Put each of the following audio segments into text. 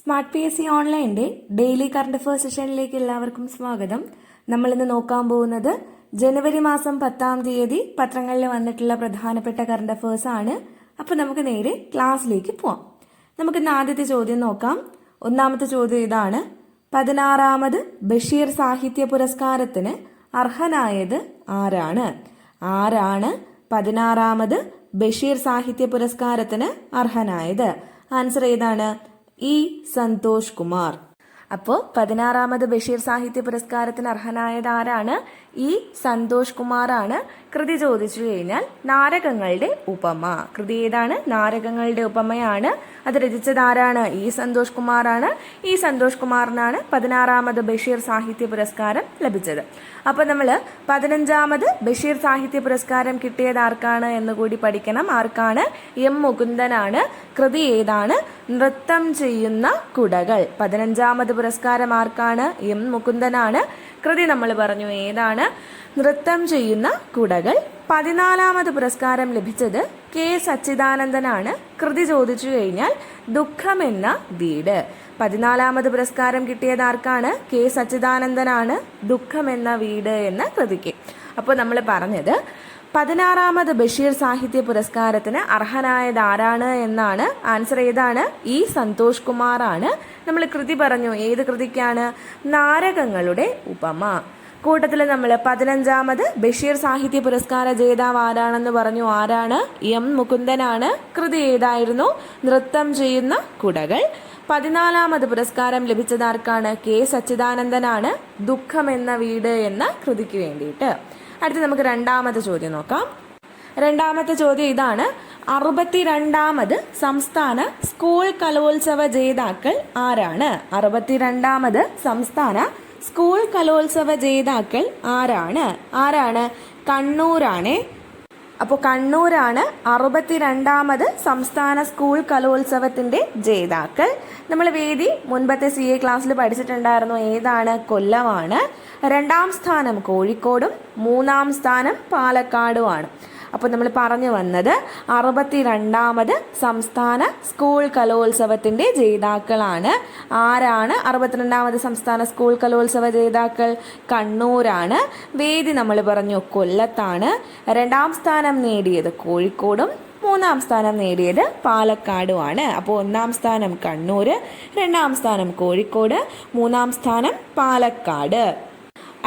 Smart P S C ഓൺലൈന്റെ daily current affairs സെഷനിലേക്ക് എല്ലാവർക്കും സ്വാഗതം. നമ്മൾ ഇന്ന് നോക്കാൻ പോകുന്നത് ജനുവരി മാസം പത്താം തീയതി പത്രങ്ങളിൽ വന്നിട്ടുള്ള പ്രധാനപ്പെട്ട കറണ്ട് അഫയേഴ്സ് ആണ്. അപ്പോൾ നമുക്ക് നേരെ ക്ലാസ്സിലേക്ക് പോവാം. നമുക്ക് ഇന്ന് ആദ്യത്തെ ചോദ്യം നോക്കാം. ഒന്നാമത്തെ ചോദ്യം ഇതാണ്. പതിനാറാമത് ബഷീർ സാഹിത്യ പുരസ്കാരത്തിന് അർഹനായത് ആരാണ്? ആരാണ് പതിനാറാമത് ബഷീർ സാഹിത്യ പുരസ്കാരത്തിന് അർഹനായത്? ആൻസർ ഏതാണ്? ഇ. സന്തോഷ് കുമാർ. അപ്പോൾ പതിനാറാമത് ബഷീർ സാഹിത്യ പുരസ്കാരത്തിന് അർഹനായത് ആരാണ് ഇ. സന്തോഷ് കുമാറാണ്. കൃതി ചോദിച്ചു കഴിഞ്ഞാൽ നാരകങ്ങളുടെ ഉപമ. കൃതി ഏതാണ്? നാരകങ്ങളുടെ ഉപമയാണ്. അത് രചിച്ചത് ആരാണ് ഇ. സന്തോഷ് കുമാറാണ്. ഇ. സന്തോഷ് കുമാറിനാണ് പതിനാറാമത് ബഷീർ സാഹിത്യ പുരസ്കാരം ലഭിച്ചത്. അപ്പോൾ നമ്മൾ പതിനഞ്ചാമത് ബഷീർ സാഹിത്യ പുരസ്കാരം കിട്ടിയത് ആർക്കാണ് എന്ന് കൂടി പഠിക്കണം. ആർക്കാണ്? എം. മുകുന്ദനാണ്. കൃതി ഏതാണ്? നൃത്തം ചെയ്യുന്ന കുടകൾ. പതിനഞ്ചാമത് പുരസ്കാരം ആർക്കാണ്? എം മുകുന്ദനാണ്. കൃതി നമ്മൾ പറഞ്ഞു ഏതാണ്? നൃത്തം ചെയ്യുന്ന കുടകൾ. പതിനാലാമത് പുരസ്കാരം ലഭിച്ചത് കെ സച്ചിദാനന്ദനാണ്. കൃതി ചോദിച്ചു കഴിഞ്ഞാൽ ദുഃഖം എന്ന വീട്. പതിനാലാമത് പുരസ്കാരം കിട്ടിയത് ആർക്കാണ്? കെ സച്ചിദാനന്ദനാണ്. ദുഃഖം എന്ന വീട് എന്ന കൃതിക്ക്. അപ്പോൾ നമ്മൾ പറഞ്ഞത് പതിനാറാമത് ബഷീർ സാഹിത്യ പുരസ്കാരത്തിന് അർഹനായത് ആരാണ് എന്നാണ് ആൻസർ ഏതാണ് ഇ സന്തോഷ് കുമാറാണ്. നമ്മൾ കൃതി പറഞ്ഞു ഏത് കൃതിക്കാണ്? നാരകങ്ങളുടെ ഉപമ. കൂട്ടത്തിൽ നമ്മൾ പതിനഞ്ചാമത് ബഷീർ സാഹിത്യ പുരസ്കാര ജേതാവ് ആരാണെന്ന് പറഞ്ഞു ആരാണ്? എം മുകുന്ദനാണ്. കൃതി ഏതായിരുന്നു? നൃത്തം ചെയ്യുന്ന കുടകൾ. പതിനാലാമത് പുരസ്കാരം ലഭിച്ചതാർക്കാണ്? കെ സച്ചിദാനന്ദനാണ്. ദുഃഖം എന്ന വീട് എന്ന കൃതിക്ക് വേണ്ടിയിട്ട്. അടുത്ത് നമുക്ക് രണ്ടാമത്തെ ചോദ്യം നോക്കാം. രണ്ടാമത്തെ ചോദ്യം ഇതാണ്. അറുപത്തിരണ്ടാമത് സംസ്ഥാന സ്കൂൾ കലോത്സവ ജേതാക്കൾ ആരാണ്? അറുപത്തിരണ്ടാമത് സംസ്ഥാന സ്കൂൾ കലോത്സവ ജേതാക്കൾ ആരാണ്? ആരാണ്? കണ്ണൂരാണ്. അപ്പോൾ കണ്ണൂരാണ് അറുപത്തിരണ്ടാമത് സംസ്ഥാന സ്കൂൾ കലോത്സവത്തിന്റെ ജേതാക്കൾ. നമ്മൾ വേദി മുൻപത്തെ സി എ ക്ലാസ്സിൽ പഠിച്ചിട്ടുണ്ടായിരുന്നു. ഏതാണ്? കൊല്ലമാണ്. രണ്ടാം സ്ഥാനം കോഴിക്കോടും മൂന്നാം സ്ഥാനം പാലക്കാടുമാണ്. അപ്പോൾ നമ്മൾ പറഞ്ഞു വന്നത് അറുപത്തി രണ്ടാമത് സംസ്ഥാന സ്കൂൾ കലോത്സവത്തിന്റെ ജേതാക്കളാണ്. ആരാണ് അറുപത്തിരണ്ടാമത് സംസ്ഥാന സ്കൂൾ കലോത്സവ ജേതാക്കൾ? കണ്ണൂരാണ്. വേദി നമ്മൾ പറഞ്ഞു കൊല്ലത്താണ്. രണ്ടാം സ്ഥാനം നേടിയത് കോഴിക്കോടും മൂന്നാം സ്ഥാനം നേടിയത് പാലക്കാടുമാണ്. അപ്പോൾ ഒന്നാം സ്ഥാനം കണ്ണൂർ രണ്ടാം സ്ഥാനം കോഴിക്കോട് മൂന്നാം സ്ഥാനം പാലക്കാട്.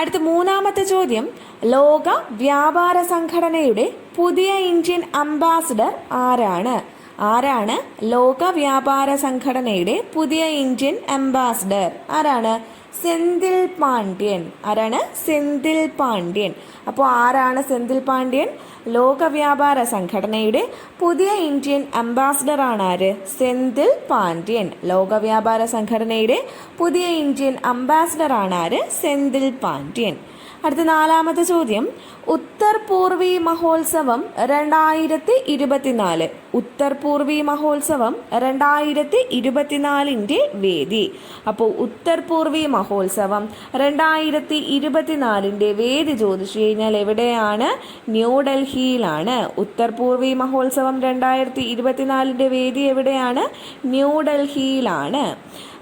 അടുത്ത മൂന്നാമത്തെ ചോദ്യം ലോക വ്യാപാര സംഘടനയുടെ പുതിയ ഇന്ത്യൻ അംബാസിഡർ ആരാണ്? ആരാണ് ലോക വ്യാപാര സംഘടനയുടെ പുതിയ ഇന്ത്യൻ അംബാസിഡർ? ആരാണ്? സെന്തിൽ പാണ്ഡ്യൻ. ആരാണ്? സെന്തിൽ പാണ്ഡ്യൻ. അപ്പോൾ ആരാണ് സെന്തിൽ പാണ്ഡ്യൻ? ലോക വ്യാപാര സംഘടനയുടെ പുതിയ ഇന്ത്യൻ അംബാസിഡർ ആണ് ആര്? സെന്തിൽ പാണ്ഡ്യൻ. ലോക വ്യാപാര സംഘടനയുടെ പുതിയ ഇന്ത്യൻ അംബാസിഡർ ആണ് ആര്? സെന്തിൽ പാണ്ഡ്യൻ. അടുത്ത നാലാമത്തെ ചോദ്യം. ഉത്തർ പൂർവി മഹോത്സവം രണ്ടായിരത്തി ഇരുപത്തിനാല് ഉത്തർ പൂർവി മഹോത്സവം രണ്ടായിരത്തി ഇരുപത്തിനാലിന്റെ വേദി. അപ്പോൾ ഉത്തർ പൂർവി മഹോത്സവം രണ്ടായിരത്തി ഇരുപത്തിനാലിന്റെ വേദി ചോദിച്ചു കഴിഞ്ഞാൽ എവിടെയാണ്? ന്യൂഡൽഹിയിലാണ് ഉത്തർ പൂർവി മഹോത്സവം രണ്ടായിരത്തി ഇരുപത്തിനാലിന്റെ വേദി എവിടെയാണ്? ന്യൂഡൽഹിയിലാണ്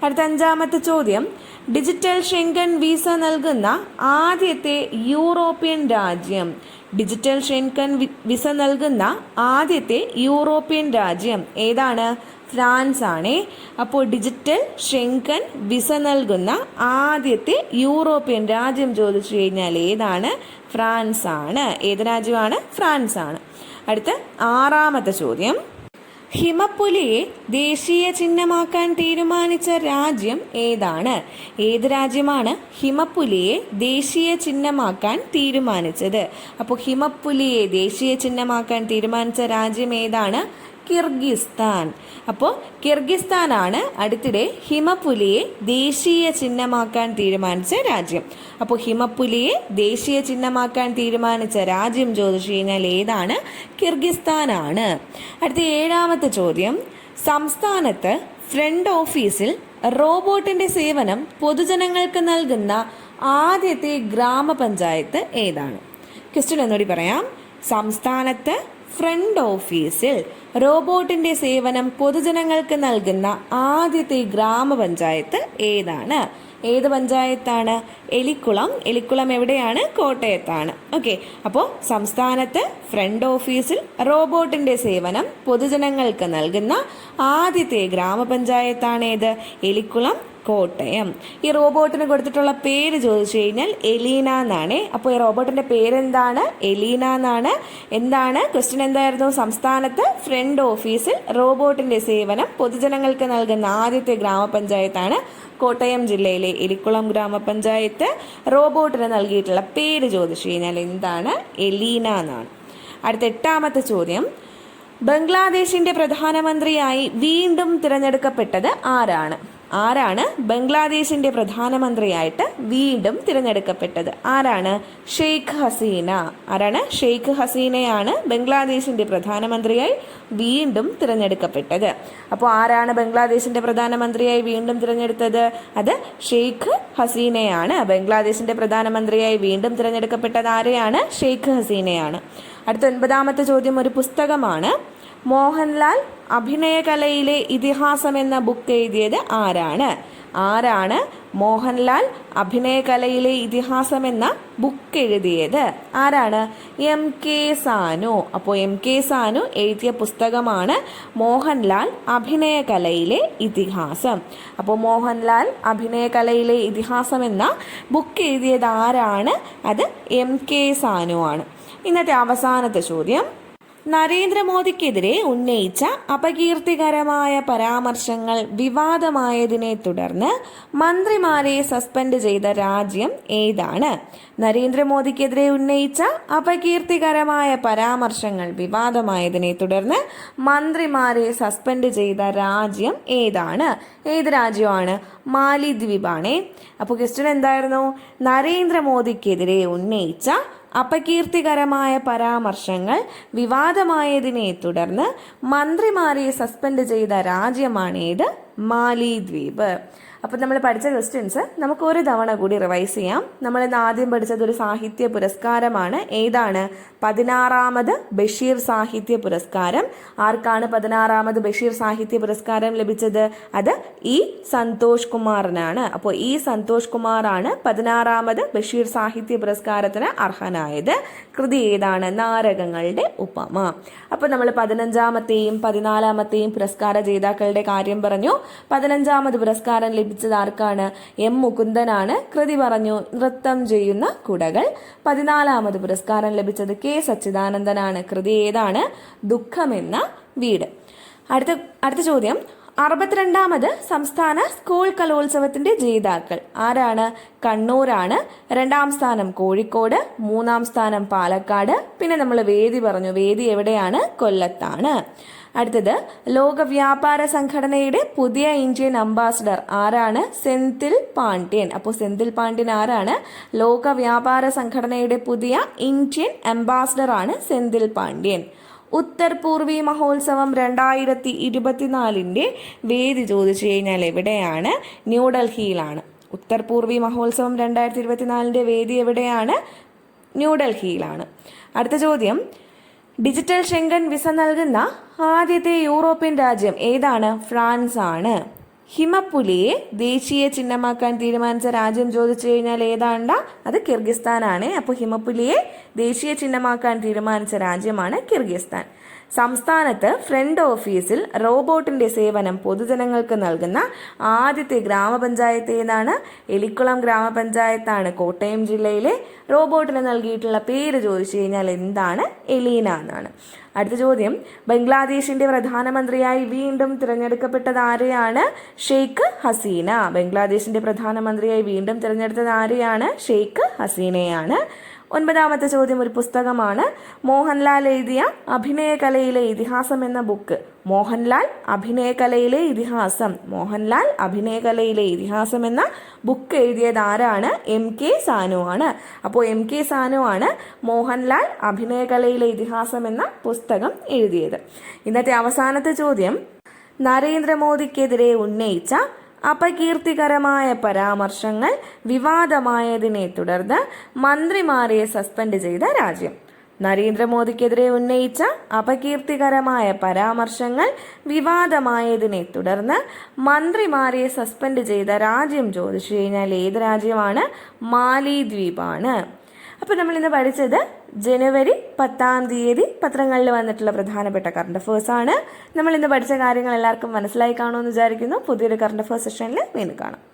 അടുത്ത അഞ്ചാമത്തെ ചോദ്യം. ഡിജിറ്റൽ ഷെങ്കൻ വിസ നൽകുന്ന ആദ്യത്തെ യൂറോപ്യൻ രാജ്യം. ഡിജിറ്റൽ ഷെങ്കൻ വിസ നൽകുന്ന ആദ്യത്തെ യൂറോപ്യൻ രാജ്യം ഏതാണ്? ഫ്രാൻസ് ആണ് അപ്പോൾ ഡിജിറ്റൽ ഷെങ്കൻ വിസ നൽകുന്ന ആദ്യത്തെ യൂറോപ്യൻ രാജ്യം ചോദിച്ചു കഴിഞ്ഞാൽ ഏതാണ്? ഫ്രാൻസ് ആണ് ഏത് രാജ്യമാണ്? ഫ്രാൻസ് ആണ് അടുത്ത ആറാമത്തെ ചോദ്യം. ഹിമപ്പുലിയെ ദേശീയ ചിഹ്നമാക്കാൻ തീരുമാനിച്ച രാജ്യം ഏതാണ്? ഏത് രാജ്യമാണ് ഹിമപ്പുലിയെ ദേശീയ ചിഹ്നമാക്കാൻ തീരുമാനിച്ചത്? അപ്പോൾ ഹിമപ്പുലിയെ ദേശീയ ചിഹ്നമാക്കാൻ തീരുമാനിച്ച രാജ്യം ഏതാണ്? കിർഗിസ്ഥാൻ. അപ്പോൾ കിർഗിസ്ഥാനാണ് അടുത്തിടെ ഹിമപ്പുലിയെ ദേശീയ ചിഹ്നമാക്കാൻ തീരുമാനിച്ച രാജ്യം. അപ്പോൾ ഹിമപ്പുലിയെ ദേശീയ ചിഹ്നമാക്കാൻ തീരുമാനിച്ച രാജ്യം ചോദിച്ചു കഴിഞ്ഞാൽ ഏതാണ്? കിർഗിസ്ഥാനാണ്. അടുത്ത ഏഴാമത്തെ ചോദ്യം. സംസ്ഥാനത്ത് ഫ്രണ്ട് ഓഫീസിൽ റോബോട്ടിന്റെ സേവനം പൊതുജനങ്ങൾക്ക് നൽകുന്ന ആദ്യത്തെ ഗ്രാമപഞ്ചായത്ത് ഏതാണ്? ക്വസ്റ്റ്യൻ ഒന്നുകൂടി പറയാം. സംസ്ഥാനത്ത് ഫ്രണ്ട് ഓഫീസിൽ റോബോട്ടിന്റെ സേവനം പൊതുജനങ്ങൾക്ക് നൽകുന്ന ആദ്യത്തെ ഗ്രാമപഞ്ചായത്ത് ഏതാണ്? ഏത് പഞ്ചായത്താണ്? എലിക്കുളം. എലിക്കുളം എവിടെയാണ്? കോട്ടയത്താണ്. ഓക്കെ. അപ്പോൾ സംസ്ഥാനത്ത് ഫ്രണ്ട് ഓഫീസിൽ റോബോട്ടിന്റെ സേവനം പൊതുജനങ്ങൾക്ക് നൽകുന്ന ആദ്യത്തെ ഗ്രാമപഞ്ചായത്താണ് ഏത്? എലിക്കുളം. കോട്ടയം. ഈ റോബോട്ടിന് കൊടുത്തിട്ടുള്ള പേര് ചോദിച്ചു കഴിഞ്ഞാൽ എലീന എന്നാണ്. അപ്പോൾ ഈ റോബോട്ടിന്റെ പേരെന്താണ്? എലീന എന്നാണ്. എന്താണ്? ക്വസ്റ്റ്യൻ എന്തായിരുന്നു? സംസ്ഥാനത്ത് ഫ്രണ്ട് ഓഫീസിൽ റോബോട്ടിന്റെ സേവനം പൊതുജനങ്ങൾക്ക് നൽകുന്ന ആദ്യത്തെ ഗ്രാമപഞ്ചായത്താണ് കോട്ടയം ജില്ലയിലെ എലിക്കുളം ഗ്രാമപഞ്ചായത്ത്. റോബോട്ടിന് നൽകിയിട്ടുള്ള പേര് ചോദിച്ചു കഴിഞ്ഞാൽ എന്താണ്? എലീന എന്നാണ്. അടുത്ത എട്ടാമത്തെ ചോദ്യം. ബംഗ്ലാദേശിന്റെ പ്രധാനമന്ത്രിയായി വീണ്ടും തിരഞ്ഞെടുക്കപ്പെട്ടത് ആരാണ്? ആരാണ് ബംഗ്ലാദേശിന്റെ പ്രധാനമന്ത്രിയായിട്ട് വീണ്ടും തിരഞ്ഞെടുക്കപ്പെട്ടത്? ആരാണ് ഷെയ്ഖ് ഹസീന? ആരാണ് ഷെയ്ഖ് ഹസീനയാണ് ബംഗ്ലാദേശിന്റെ പ്രധാനമന്ത്രിയായി വീണ്ടും തിരഞ്ഞെടുക്കപ്പെട്ടത്? അപ്പോൾ ആരാണ് ബംഗ്ലാദേശിന്റെ പ്രധാനമന്ത്രിയായി വീണ്ടും തിരഞ്ഞെടുത്തത്? അത് ഷെയ്ഖ് ഹസീനയാണ്. ബംഗ്ലാദേശിന്റെ പ്രധാനമന്ത്രിയായി വീണ്ടും തിരഞ്ഞെടുക്കപ്പെട്ടത് ആരെയാണ്? ഷെയ്ഖ് ഹസീനയാണ്. അടുത്ത ഒൻപതാമത്തെ ചോദ്യം ഒരു പുസ്തകമാണ്. മോഹൻലാൽ അഭിനയകലയിലെ ഇതിഹാസം എന്ന ബുക്ക് എഴുതിയത് ആരാണ്? ആരാണ് മോഹൻലാൽ അഭിനയകലയിലെ ഇതിഹാസം എന്ന ബുക്ക് എഴുതിയത്? ആരാണ്? എം കെ സാനു അപ്പോൾ എം കെ സാനു എഴുതിയ പുസ്തകമാണ് മോഹൻലാൽ അഭിനയകലയിലെ ഇതിഹാസം. അപ്പോൾ മോഹൻലാൽ അഭിനയകലയിലെ ഇതിഹാസം എന്ന ബുക്ക് എഴുതിയത് ആരാണ്? അത് എം കെ സാനു ആണ്. ഇന്നത്തെ അവസാനത്തെ ചോദ്യം. നരേന്ദ്രമോദിക്കെതിരെ ഉന്നയിച്ച അപകീർത്തികരമായ പരാമർശങ്ങൾ വിവാദമായതിനെ തുടർന്ന് മന്ത്രിമാരെ സസ്പെൻഡ് ചെയ്ത രാജ്യം ഏതാണ്? നരേന്ദ്രമോദിക്കെതിരെ ഉന്നയിച്ച അപകീർത്തികരമായ പരാമർശങ്ങൾ വിവാദമായതിനെ തുടർന്ന് മന്ത്രിമാരെ സസ്പെൻഡ് ചെയ്ത രാജ്യം ഏതാണ്? ഏത് രാജ്യമാണ്? മാലിദ്വീപാണേ. അപ്പോൾ ക്വസ്റ്റ്യൻ എന്തായിരുന്നു? നരേന്ദ്രമോദിക്കെതിരെ ഉന്നയിച്ച അപകീർത്തികരമായ പരാമർശങ്ങൾ വിവാദമായതിനെ തുടർന്ന് മന്ത്രിമാരെ സസ്പെൻഡ് ചെയ്ത രാജ്യമാണേത്. മാലിദ്വീപ്. അപ്പോൾ നമ്മൾ പഠിച്ച ക്വസ്റ്റ്യൻസ് നമുക്ക് ഒരു തവണ കൂടി റിവൈസ് ചെയ്യാം. നമ്മൾ ഇന്ന് ആദ്യം പഠിച്ചത് ഒരു സാഹിത്യ പുരസ്കാരമാണ്. ഏതാണ്? പതിനാറാമത് ബഷീർ സാഹിത്യ പുരസ്കാരം. ആർക്കാണ് പതിനാറാമത് ബഷീർ സാഹിത്യ പുരസ്കാരം ലഭിച്ചത്? അത് ഇ സന്തോഷ് കുമാറിനാണ്. അപ്പോൾ ഇ സന്തോഷ് കുമാറാണ് പതിനാറാമത് ബഷീർ സാഹിത്യ പുരസ്കാരത്തിന് അർഹനായത്. കൃതി ഏതാണ്? നാരകങ്ങളുടെ ഉപമ. അപ്പോൾ നമ്മൾ പതിനഞ്ചാമത്തെയും പതിനാലാമത്തെയും പുരസ്കാര ജേതാക്കളുടെ കാര്യം പറഞ്ഞു. പതിനഞ്ചാമത് പുരസ്കാരം ലഭിച്ചത് ആർക്കാണ്? എം മുകുന്ദനാണ്. കൃതി പറഞ്ഞു നൃത്തം ചെയ്യുന്ന കുടകൾ. പതിനാലാമത് പുരസ്കാരം ലഭിച്ചത് കെ സച്ചിദാനന്ദനാണ്. കൃതി ഏതാണ്? ദുഃഖമെന്ന വീട്. അടുത്ത അടുത്ത ചോദ്യം. അറുപത്തിരണ്ടാമത് സംസ്ഥാന സ്കൂൾ കലോത്സവത്തിന്റെ ജേതാക്കൾ ആരാണ്? കണ്ണൂരാണ്. രണ്ടാം സ്ഥാനം കോഴിക്കോട് മൂന്നാം സ്ഥാനം പാലക്കാട്. പിന്നെ നമ്മൾ വേദി പറഞ്ഞു വേദി എവിടെയാണ്? കൊല്ലത്താണ്. അടുത്തത് ലോക വ്യാപാര സംഘടനയുടെ പുതിയ ഇന്ത്യൻ അംബാസഡർ ആരാണ്? സെന്തിൽ പാണ്ഡ്യൻ. അപ്പോൾ സെന്തിൽ പാണ്ഡ്യൻ ആരാണ്? ലോക വ്യാപാര സംഘടനയുടെ പുതിയ ഇന്ത്യൻ അംബാസഡർ ആണ് സെന്തിൽ പാണ്ഡ്യൻ. ഉത്തർ പൂർവി മഹോത്സവം രണ്ടായിരത്തി ഇരുപത്തിനാലിന്റെ വേദി ചോദിച്ചു കഴിഞ്ഞാൽ എവിടെയാണ്? ന്യൂഡൽഹിയിലാണ് ഉത്തർ പൂർവി മഹോത്സവം രണ്ടായിരത്തി ഇരുപത്തിനാലിന്റെ വേദി എവിടെയാണ്? ന്യൂഡൽഹിയിലാണ് അടുത്ത ചോദ്യം ഡിജിറ്റൽ ഷെങ്കൻ വിസ നൽകുന്ന ആദ്യത്തെ യൂറോപ്യൻ രാജ്യം ഏതാണ്? ഫ്രാൻസ് ആണ് ഹിമപ്പുലിയെ ദേശീയ ചിഹ്നമാക്കാൻ തീരുമാനിച്ച രാജ്യം ചോദിച്ചു കഴിഞ്ഞാൽ ഏതാണ്ട? അത് കിർഗിസ്ഥാനാണ്. അപ്പോൾ ഹിമപ്പുലിയെ ദേശീയ ചിഹ്നമാക്കാൻ തീരുമാനിച്ച രാജ്യമാണ് കിർഗിസ്ഥാൻ. സംസ്ഥാനത്ത് ഫ്രണ്ട് ഓഫീസിൽ റോബോട്ടിന്റെ സേവനം പൊതുജനങ്ങൾക്ക് നൽകുന്ന ആദ്യത്തെ ഗ്രാമപഞ്ചായത്ത് ഏതാണ്? എലിക്കുളം ഗ്രാമപഞ്ചായത്താണ്. കോട്ടയം ജില്ലയിലെ റോബോട്ടിന് നൽകിയിട്ടുള്ള പേര് ചോദിച്ചു കഴിഞ്ഞാൽ എന്താണ്? എലീന എന്നാണ്. അടുത്ത ചോദ്യം. ബംഗ്ലാദേശിന്റെ പ്രധാനമന്ത്രിയായി വീണ്ടും തിരഞ്ഞെടുക്കപ്പെട്ടത് ആരെയാണ്? ഷെയ്ഖ് ഹസീന. ബംഗ്ലാദേശിന്റെ പ്രധാനമന്ത്രിയായി വീണ്ടും തിരഞ്ഞെടുത്തത് ആരെയാണ്? ഷെയ്ഖ് ഹസീനയാണ്. ഒൻപതാമത്തെ ചോദ്യം ഒരു പുസ്തകമാണ്. മോഹൻലാൽ എഴുതിയ അഭിനയകലയിലെ ഇതിഹാസം എന്ന ബുക്ക് മോഹൻലാൽ അഭിനയകലയിലെ ഇതിഹാസം. മോഹൻലാൽ അഭിനയകലയിലെ ഇതിഹാസം എന്ന ബുക്ക് എഴുതിയത് ആരാണ്? എം കെ സാനു ആണ്. അപ്പോൾ എം കെ സാനു ആണ് മോഹൻലാൽ അഭിനയകലയിലെ ഇതിഹാസം എന്ന പുസ്തകം എഴുതിയത്. ഇന്നത്തെ അവസാനത്തെ ചോദ്യം. നരേന്ദ്രമോദിക്കെതിരെ ഉന്നയിച്ച അപകീർത്തികരമായ പരാമർശങ്ങൾ വിവാദമായതിനെ തുടർന്ന് മന്ത്രിമാരെ സസ്പെൻഡ് ചെയ്ത രാജ്യം. നരേന്ദ്രമോദിക്കെതിരെ ഉന്നയിച്ച അപകീർത്തികരമായ പരാമർശങ്ങൾ വിവാദമായതിനെ തുടർന്ന് മന്ത്രിമാരെ സസ്പെൻഡ് ചെയ്ത രാജ്യം ചോദിച്ചു കഴിഞ്ഞാൽ ഏത് രാജ്യമാണ്? മാലിദ്വീപാണ്. അപ്പോൾ നമ്മൾ ഇന്ന് പഠിച്ചത് ജനുവരി പത്താം തീയതി പത്രങ്ങളിൽ വന്നിട്ടുള്ള പ്രധാനപ്പെട്ട കറണ്ട് അഫേഴ്സ് ആണ്. നമ്മൾ ഇന്ന് പഠിച്ച കാര്യങ്ങൾ എല്ലാവർക്കും മനസ്സിലായി കാണുമെന്ന് വിചാരിക്കുന്നു. പുതിയൊരു കറണ്ട് അഫേഴ്സ് സെഷനിൽ വീണ്ടും കാണാം.